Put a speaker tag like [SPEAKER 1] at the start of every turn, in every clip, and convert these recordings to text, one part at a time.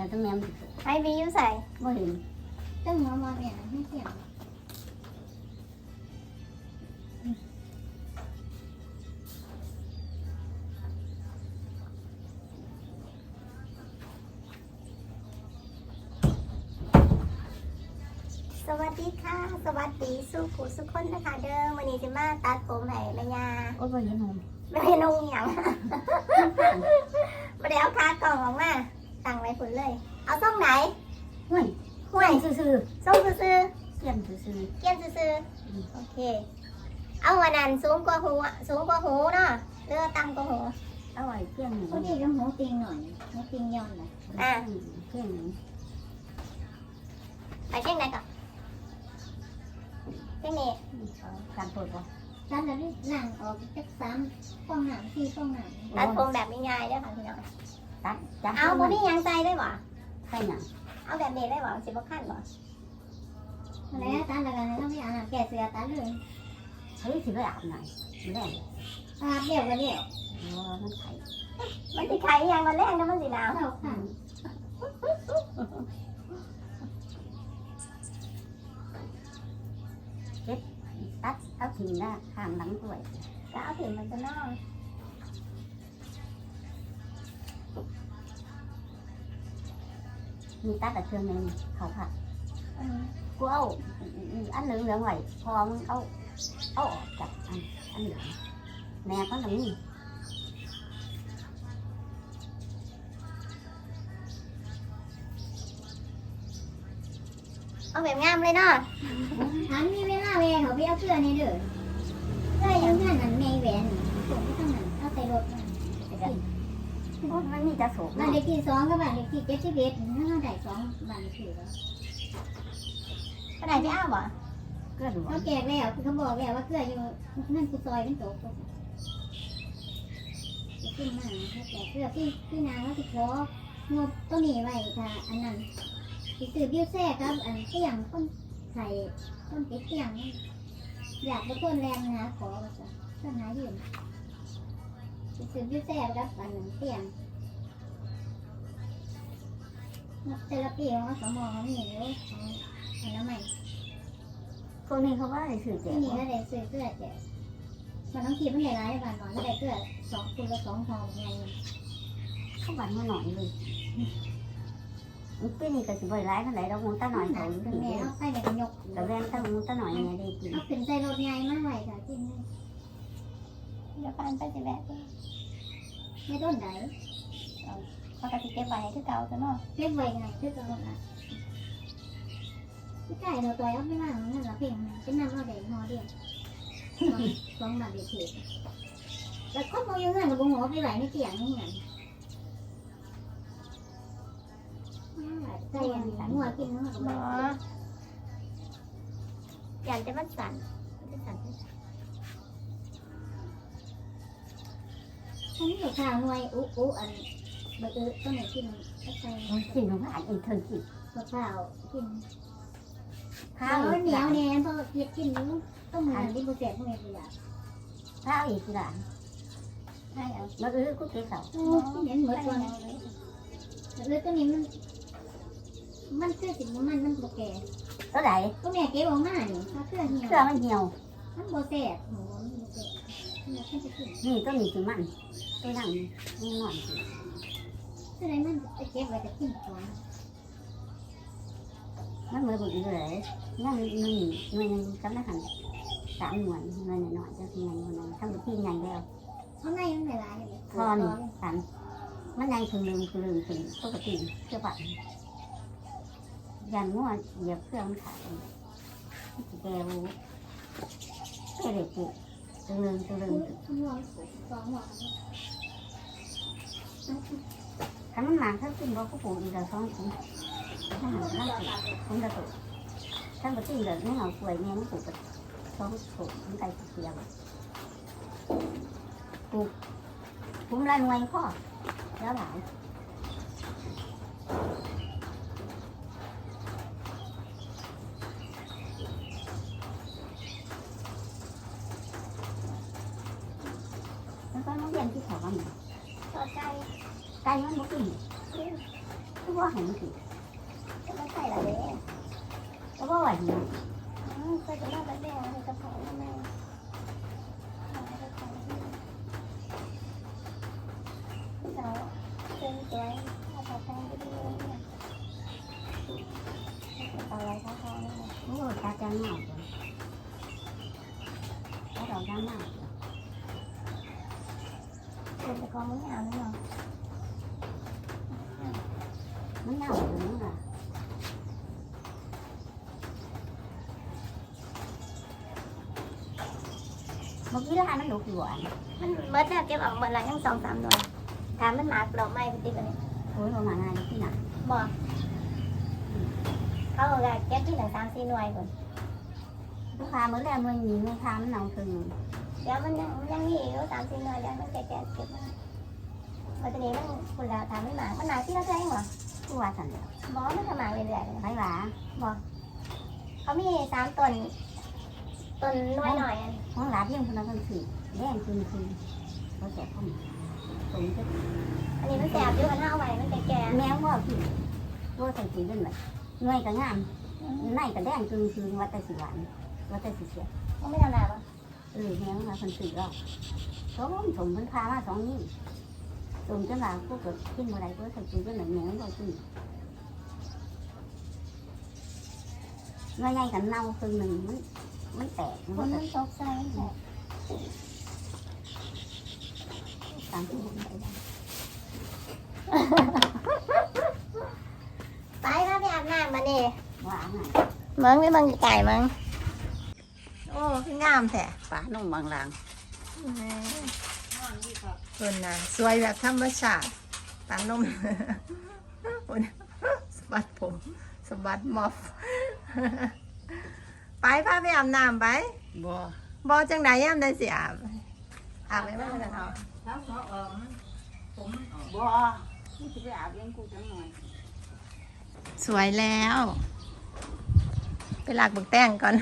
[SPEAKER 1] แล้วต้องแม่ม
[SPEAKER 2] ไอวีอยู่ใส่
[SPEAKER 1] บ่เห็น
[SPEAKER 3] ตึ้งมามาเนี่ยให้เสียง
[SPEAKER 2] สวัสดีค่ะ สวัสดีสุขุสุขคนนะคะเด้อวันนี้จะมาตัดผมให้แม่ยา
[SPEAKER 1] โอ้ยบ่เห็นหง
[SPEAKER 2] ไม่ให้นุ่งหยังไม่ได้เอาคากล่องออกมา ตั้งไว้ฝุ่นเลย เอาซ่องไหน
[SPEAKER 1] เฮ้ย
[SPEAKER 2] ห่วย
[SPEAKER 1] ซื่อ
[SPEAKER 2] ซ่องซื่อ
[SPEAKER 1] ๆเขียนซื่อ
[SPEAKER 2] ๆเกี้ยนซื่อๆโอเค เอาวันนั้นสูงกว่าหูอะสูงกว่าหูเนาะเรือต่ำกว่าหู
[SPEAKER 1] ๆเอาไว้เขียนหนู
[SPEAKER 3] พอดีก็หัวติงหน่อยหัวติงย้อนเลย
[SPEAKER 2] อะ
[SPEAKER 1] เขียนหนู
[SPEAKER 2] ไปเช่นไหนก่อนเช่นนี้
[SPEAKER 1] เอาการเปิดบ่
[SPEAKER 3] ตัดแล้วนี่หลังออกจากสามฟองน้ำสี่ฟองน้ำ
[SPEAKER 2] ตัดผมแบบง่ายๆเด้อค่ะพี่น้อง
[SPEAKER 1] ตัดจับ
[SPEAKER 2] เอาบ่มีหยังใจได้บ่
[SPEAKER 1] ใส่หยัง
[SPEAKER 2] เอาแบบนี้ได้บ่สิบ่คันบ่
[SPEAKER 3] อะไรตัดแล้วกันแล้วไม่อ่านแก่เสือตัดเลย
[SPEAKER 1] เฮ้ยสิไปอาบหน่อยแรง
[SPEAKER 3] อาบเดี่ยวกันเดี่ยว
[SPEAKER 1] โอ้มันไข่
[SPEAKER 2] มันสิไข่ยังมันแรงนะมันสิหนาว
[SPEAKER 3] เข้าขัน
[SPEAKER 1] ตัดเอาทิ้งหน้าข้างหลังด้วย
[SPEAKER 2] ก็เอาถึงมันจะนอก
[SPEAKER 1] มีตัดแต่เครื่องนึงเขาผัด
[SPEAKER 2] อืม
[SPEAKER 1] กูเอาอันเหลืองเหลืองๆไว้พอมึงเอาเอาออกจากอันอันเหลืองแม่ก็ตรงนี้
[SPEAKER 2] เอาแบบงามเลยเนาะ
[SPEAKER 3] ถามมีเวลาแวเขาไปเอาเสื้อในเด้อเสื้อยังงานนั้นในแหวนส่งไปทางนั้นเอาใส่รถมา
[SPEAKER 1] โอ้ยมันมีจะโศก
[SPEAKER 3] บ้าน
[SPEAKER 1] เนาะ
[SPEAKER 3] เลขที่สองกับบ้านเลขที่เจ็ดสิบเอ็ด นั่นได้สองบ้านเลขที่แล้ว
[SPEAKER 2] ไปไหนพี่อ้าวบ่
[SPEAKER 1] เกลือดู
[SPEAKER 3] เขาแจกแล้วเขาบอกแล้วว่าเกลืออยู่นั่นคือซอยเป็นโต๊ะขึ้นมาเขาแจกเกลือพี่พี่นางเขาติของบต้นนี้ไว้ค่ะอันนั้นสิสืบยิ้วแท้ครับ อันเตียงต้นไข่ต้นเป็ดเตียงอยากไปต้นแรงนะขอว่าจะต้นหายืมสิสืบยิ้วแท้ครับอันนั้นเตียง เทอราปีของสมองเขามีเลยของอันนั้นใหม่
[SPEAKER 1] พวกนี้เขาว่าอะได้สื่อแจ
[SPEAKER 3] ที่นี่ก็ได้ซื้อเกลือแจกมันต้องคิดมันได้หลายบาทหน่อยก็ได้เกลือสองตัวละสองห่อไง
[SPEAKER 1] เขาบันมาหน่อยเลยมันเป็นนี่ก็สิบ่อยร้ายเท่าไหร่เราคงตาหน่อยเขา
[SPEAKER 3] เป็
[SPEAKER 1] ถึ
[SPEAKER 3] น
[SPEAKER 1] ง
[SPEAKER 3] แม่
[SPEAKER 1] เดียว
[SPEAKER 3] เอาไปแบบยก
[SPEAKER 1] แต่แรงตาหงตาหน่อยเนี่ยได้กิน
[SPEAKER 3] เอาขึ้นใส่รถใหญ่มากไว้ค่ะที่นี่
[SPEAKER 2] เดี๋ยวพานไปสิแวะเด้อ
[SPEAKER 3] ไม่ต้นไหน
[SPEAKER 2] เขาก็สิเก็บไว้ให้คือเก่าซะเนาะ
[SPEAKER 3] เก็บไว้ไงคือจะหมดละพี่ไก่เราตัวเอาไม่มานั่นละเพียงเป็นน้ำเอาแดงห่อเดียวสองบาทเดียวเทแล้วก็โมยังเงินกับบุ้งหัวไปไหลในเตียงนี่ไงใส่อันนี้หัวกินน้ำกับ
[SPEAKER 2] บ่
[SPEAKER 3] บุ้ง
[SPEAKER 2] อยากจะมันสั่นมันสั่น
[SPEAKER 3] ฉันอยู่ข้าวหน่วยอุ๊อุ๊อัน เบอร์ต้นไหนกินก็ใส่
[SPEAKER 1] โอ้ยกินของผ่านอีกเธอกิน
[SPEAKER 3] ข้าวกิน
[SPEAKER 1] ข้า
[SPEAKER 3] วเหนียวแน่เพอเก็บกินนู้ต้องมือที่บุเสียพวกนี้เลยอะ
[SPEAKER 1] ข้าวอีกหลาน
[SPEAKER 2] ให้เอ
[SPEAKER 1] อื้อกูเกสา
[SPEAKER 3] โอ้เห็นหมือนตัวนี้เลือตัวนี้มัน มันเคือสิมันมันโบแก่
[SPEAKER 1] เท่าไหร่
[SPEAKER 3] ก็แม่เก็บอกมาเนี่ถ้าเครื่องเหี่ยว
[SPEAKER 1] เครื่องมันเหี่ยว
[SPEAKER 3] มันโบแสบหมูมันโบแสบมันจะกิน
[SPEAKER 1] นี่ก็มีคือมันตัวนั่งนี่นอน
[SPEAKER 3] ถ้าไหนมันจะเก็บไว้จะกินก่อน
[SPEAKER 1] มันมือบุญเลยนั่งนี่หน่วยนึงจำได้หันสามหน่วยหน่วยหน่อยจะเป็นไงหน่วยทำที่ใหญ่แล้ว
[SPEAKER 3] ข้างในมันหลายๆ
[SPEAKER 1] พอนสามมันยังคือลืมคือลืมคือปกติเชื่อปัดยันมั่เหยียบเครื่องขาดแกรู้แกเด็กเด็กตัวลืมตัวลืม
[SPEAKER 3] หัวสองหัว
[SPEAKER 1] ถ้ามันมาถ้ากินบ่ก็ปลูกอีกแล้วสองคนถ้าหานั่งกินคนละตัวถ้าบ่กินเลยไม่เอาป่วยเนี่ยมันปลูกกับสองปลูกมันไก่เสียบปลูกผมละหน่วยพ่อแล้วหลายแล้วก็น้องเรียนที่เขาว่า
[SPEAKER 2] ต่อใจ
[SPEAKER 1] ไก่มันบ่กิน
[SPEAKER 2] ทุกค
[SPEAKER 1] ว่าเห็นสิ
[SPEAKER 4] ก็ไม่ใช่ละเด้
[SPEAKER 1] ก็ว่าไหวเนะ
[SPEAKER 4] อืมเคยจะมาแบบแม่ในกระเป๋าแม่เอาไปขายที่เราเป็นสวยเอาไปแพงไปดูเนี่ยเอาอะไรคะเขาเนี่ย
[SPEAKER 1] โอ้ตาจังหน่อยเลยตาเราจังหน่อย
[SPEAKER 4] คุณจะกองไม่เอาเนาะ
[SPEAKER 1] มันเน่าเลยนะเมื่อกี้ร้านมันหลุกอยู่อะ
[SPEAKER 4] มันเมื่อแล้วเก็บออกเมื่อไรยังสองสามหน่วยถามมันหมากดอกไม้ปฏิบัติ
[SPEAKER 1] โอ้ยประมาณนั้นที่ไหน
[SPEAKER 4] บอกเขาบอกว่าเก็บที่หนึ่งสามสี่หน่วยก่อน
[SPEAKER 1] ลูกค้าเมื่อแรกมันมีลูกค้ามันเน่าคือ
[SPEAKER 4] เดี๋ยวมันยังมันยังมีอีกสามสี่หน่วยเดี๋ยวมันแก่ๆเก็บมาพอตอนนี้มันคุณแล้วถามมันหมากมันหมากที่เราใช้เหรอ
[SPEAKER 1] ผู้ว่าสันเดียว
[SPEAKER 4] บอกมันจะหมากเรื่อยๆเลย
[SPEAKER 1] ไปหวา
[SPEAKER 4] เขามีสามต้นต้นหน่วยหน่อยอัน
[SPEAKER 1] ห้องหลาเที่ยงคนละคนสี่แดงคือคือเขาแจกข้าวตรงจะ
[SPEAKER 4] อันนี้มันแสบอยู่มันเอาไว้มันแก่
[SPEAKER 1] แมวว่าพี่ตัวใส่สีเด่นเลยหน่วยก็งาม
[SPEAKER 4] ๆ
[SPEAKER 1] ในก็แดงคือคือวัดแต่สีหวานวัดแต่สีเขียว
[SPEAKER 4] มันไม่ทำอะไรปะ
[SPEAKER 1] เออแมวมาคนสี่รอบสมสมพันพามาสองนี่ สมจะมาพวกเกิดขึ้นมาอะไรตัวใส่สีเด่นหนึ่งแมวเราขึ้นหน่วยใหญ่กันเน่าคือหนึ่ งมันมันแตก
[SPEAKER 4] มั
[SPEAKER 1] มันน
[SPEAKER 4] มั
[SPEAKER 1] ก็
[SPEAKER 4] นตกใจแหละ
[SPEAKER 1] ตามที่ผมไปได้
[SPEAKER 4] ไปมาไปอาบน้ำมาเนี่ย
[SPEAKER 1] หวานอะ
[SPEAKER 4] มึงไม่มึงไก่มึงโอ้คืองามแท้
[SPEAKER 1] ฟ้านุ่มบางลาง
[SPEAKER 4] คนนะสวยแบบธรรมชาติตานุ่มคุณสะบัดผมสะบัดมอฟไปพาไปอาบน้ำไป
[SPEAKER 1] บ่
[SPEAKER 4] บอจังใดย่ำได้สิอาบอาบไปบ้างกันเนาะ
[SPEAKER 1] ถ้าเขาเออผมบ่กูจะไปอาบเลี้ยงกูจังหน่อย
[SPEAKER 4] สวยแล้ว ไปหลักบักแตงก่อน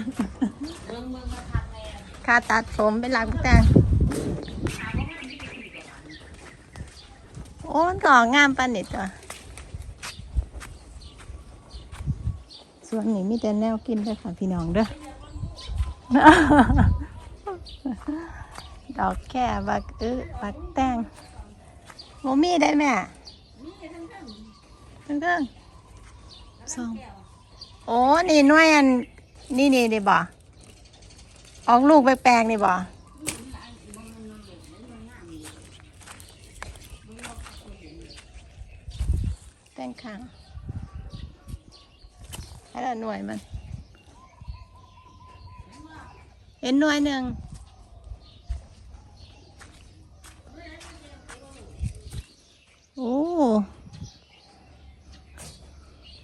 [SPEAKER 1] เบิ่งเบิ่งมาทำเลย
[SPEAKER 4] ค่าตัดผมไปหลักบักแตง โอ้มันก่องามปานนิดตัวส่วนนี้มีแต่แนวกินเลยค่ะพี่น้องเด้อ ดอกแค่บักอึบักแตงโมมีได้แม่ทั้งเด้งสองโอ้ นี่น่วยอัน นี่นี่ดิบ่ออกลูกแปลงนี่บ่ แตงข้างให้ละหน่วยมัน เห็นหน่วยหนึ่งโอ้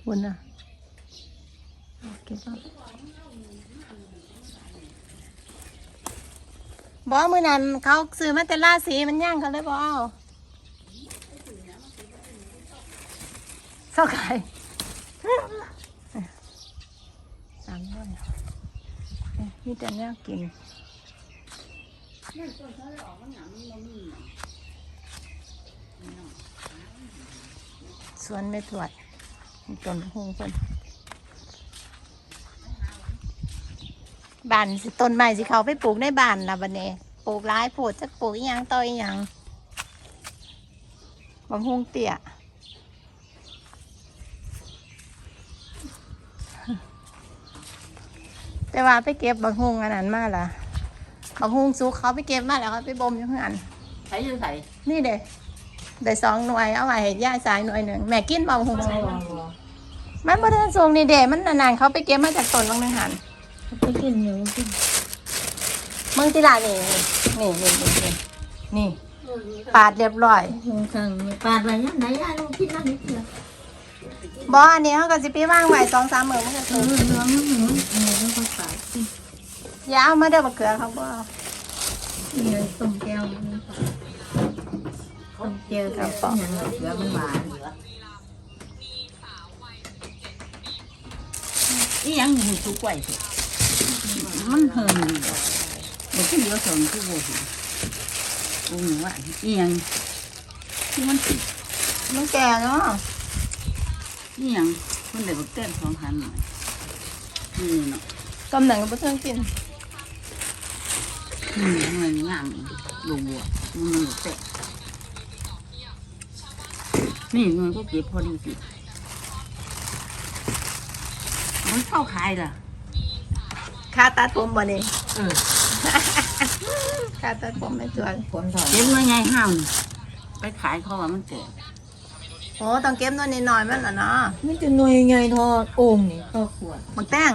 [SPEAKER 4] บุญนะเก็บอาบอกมือนั้นเขาซื้อมาแต่ล่าสีมันย่างเขาเลยบอกเอา เศร้าไก่สามด้วยเนี่ยมีแต่แนวกินสวนไม่ถวดต้นหงเพิ่นบ้านสิต้นไม้สิเขาไปปลูกในบ้านละบันนี้ปลูกหลายโพดจะปลูกอีหยังต่ออีหยังบางหงเตี้ย แต่ว่าไปเก็บบางหงอันนั้นมาละบางหงสุกเขาไปเก็บมาแล้วเขาไปบ่มอยู่ข้างอัน
[SPEAKER 1] ใส่ยังใส่
[SPEAKER 4] นี่เด้ได้สองหน่วยเอาไว้ให้ย่าสายหน่วยหนึ่งแม่กินเบาหงมันบ่ได้ส่งนี่เด้มันนานๆเขาไปเก็บมาจากต้นบางนึงหัน
[SPEAKER 3] ไปกินอยู่กิน
[SPEAKER 4] เมืองติลานี่นี่นี่นี่นี่นี่ปาดเรียบร้อย
[SPEAKER 3] หงขังปาดไว้ยังไหนอะลงคิดมานิดเดียว
[SPEAKER 4] บ่อันนี้เขาก็สิไปว่างไว้สองสามมื้อมันก็
[SPEAKER 3] เอ
[SPEAKER 4] ถึ
[SPEAKER 3] อง
[SPEAKER 4] ยาเอามาเด้อบักเขือเขาบ่เอา
[SPEAKER 3] เดี๋ยวต้มแก้วต้มแก้วกับอย่าง
[SPEAKER 1] เหลือมันหวานเหลืออีหยังหูสุกไว้มันเฮิงอยู่บ่ขึ้นเดียวสอนคือบ่เห็นกูหนูว่าอียังที่มันติด
[SPEAKER 4] มันแก่เนาะ
[SPEAKER 5] นี่ยังมันได้บักแต้มสองหันหน่อยนี่เนาะ
[SPEAKER 4] กำหนังก็บ่เทิงกิน
[SPEAKER 5] นี่หน่วยงามลูกบัวมันมีบักแต้มนี่หน่ยก็เก็บพอดีสิมันเข้าขายล่ะ
[SPEAKER 4] ค่าตัดผมบ่นี่
[SPEAKER 5] เออ
[SPEAKER 4] ค่าตัดผมไม่จวน
[SPEAKER 6] คนถอย
[SPEAKER 5] เก็บหน่วยใหญ่ห้าวนี่ไปขายเขาว่ามันแก่
[SPEAKER 4] โอ้ต้องเก็บตัวนี้หน่อยมันล่ะเนาะ
[SPEAKER 6] ไม่จะหน่วยใหญ่ทอโอ่งนี่ก็ขวด
[SPEAKER 4] บักแต้ง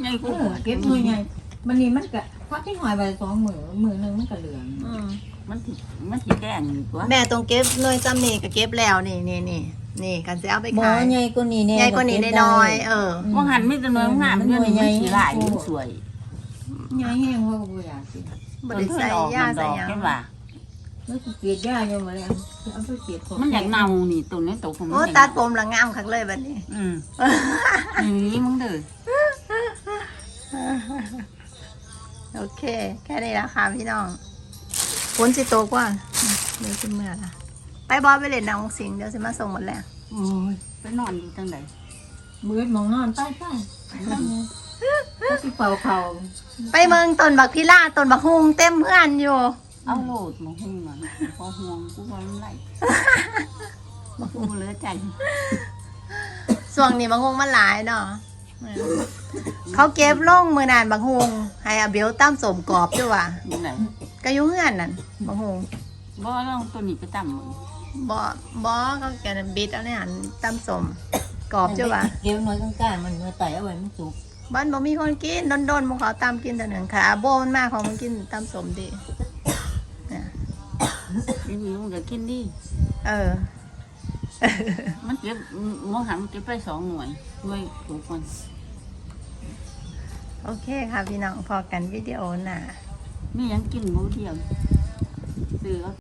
[SPEAKER 5] ใหญ่
[SPEAKER 6] เออเก็บหน่วยใหญ่มันนี่มันก็ พักที่หอยไปสองมือมือหนึงมันก็เหลือง
[SPEAKER 4] อืม
[SPEAKER 5] มันสิมันสิแก่งอยู่ตัว
[SPEAKER 4] แม่ต้องเก็บหน่วยจำนี่ก็เก็บแล้วนี่นี่นี่นี่กันสิเอาไป
[SPEAKER 6] บ่
[SPEAKER 4] ขาย
[SPEAKER 6] ใหญ่กว่านี้แน่
[SPEAKER 4] ใหญ่กว่านี้น้อยๆเออ
[SPEAKER 5] ว่าหันไม่แต่หน่วยงามเดี๋ยวนี้มันสีหลายมันสวย
[SPEAKER 6] ใหญ่แห้งเขาก็บ่อยากกิน
[SPEAKER 4] บ่ได้ใส่ยาใส่หยัง
[SPEAKER 5] เห็นว่า
[SPEAKER 6] แล้วก็เกลียดยาอยู่มาแล้วเอาไปเกลียดขง
[SPEAKER 5] มันอยากเน่านี่ตัวนี้ตัวของมัน
[SPEAKER 4] โอ้
[SPEAKER 5] อยาก
[SPEAKER 4] ตัดผมละงามคักเลยบัดนี้
[SPEAKER 5] อืมนี่มึงเด้อ
[SPEAKER 4] เค แค่นี้ละค่ะพี่น้องฝนสิตกว่าเดี๋ยวสิเมื่อละไปบอสไปเล่นน้องสิงห์เดี๋ยวสิมาส่งหมดแล้ว
[SPEAKER 5] โอ้ยไปนอนอยู่จังได
[SPEAKER 6] มืดมองนอนใต้ใต้ก็สิเป่าเขา
[SPEAKER 4] ไปเมืองต้นบักพิล่าต้นบักฮุงเต็มเพื่อนอยู่
[SPEAKER 5] เอาโลดมาหุ้งมันพอห่วงกูว่ามันไหลมาหุ้งเหลือใจ
[SPEAKER 4] ส่วงนี้บักฮุงมันหลายเนาะ เออเขาเก็บลงมือนานบักฮุงให้อาเบลตั้มสมกรอบด้วยว่ะ
[SPEAKER 5] อยู่ไหน
[SPEAKER 4] ก็อยุ่งเงื่อนนั่นบักฮุง
[SPEAKER 5] บ่ลองตัวนี้ไปตั้มมึง
[SPEAKER 4] บอบอเขาแกนบิดเอาเนี่ยหันตั้มสมกรอบด้วยว่ะ
[SPEAKER 6] เก็บหน่อยกลางๆมันเนื้อไตเอาไว้มันสุก
[SPEAKER 4] บ้านบ่มีคนกินโดนๆมึงขอตามกินแต่หนึ่งขาโบมันมากของมึงกินตามสมดีเนี่ย
[SPEAKER 5] นี่มึงจะกินดิ
[SPEAKER 4] เออ
[SPEAKER 5] มันเก็บมองหันมันเก็บไปสองหน่วยหน่วยถูกคน
[SPEAKER 4] โอเคค่ะพี่น้องพอกันวิดีโอหน่ะ
[SPEAKER 5] มียังกินหมูเดียวซื้อ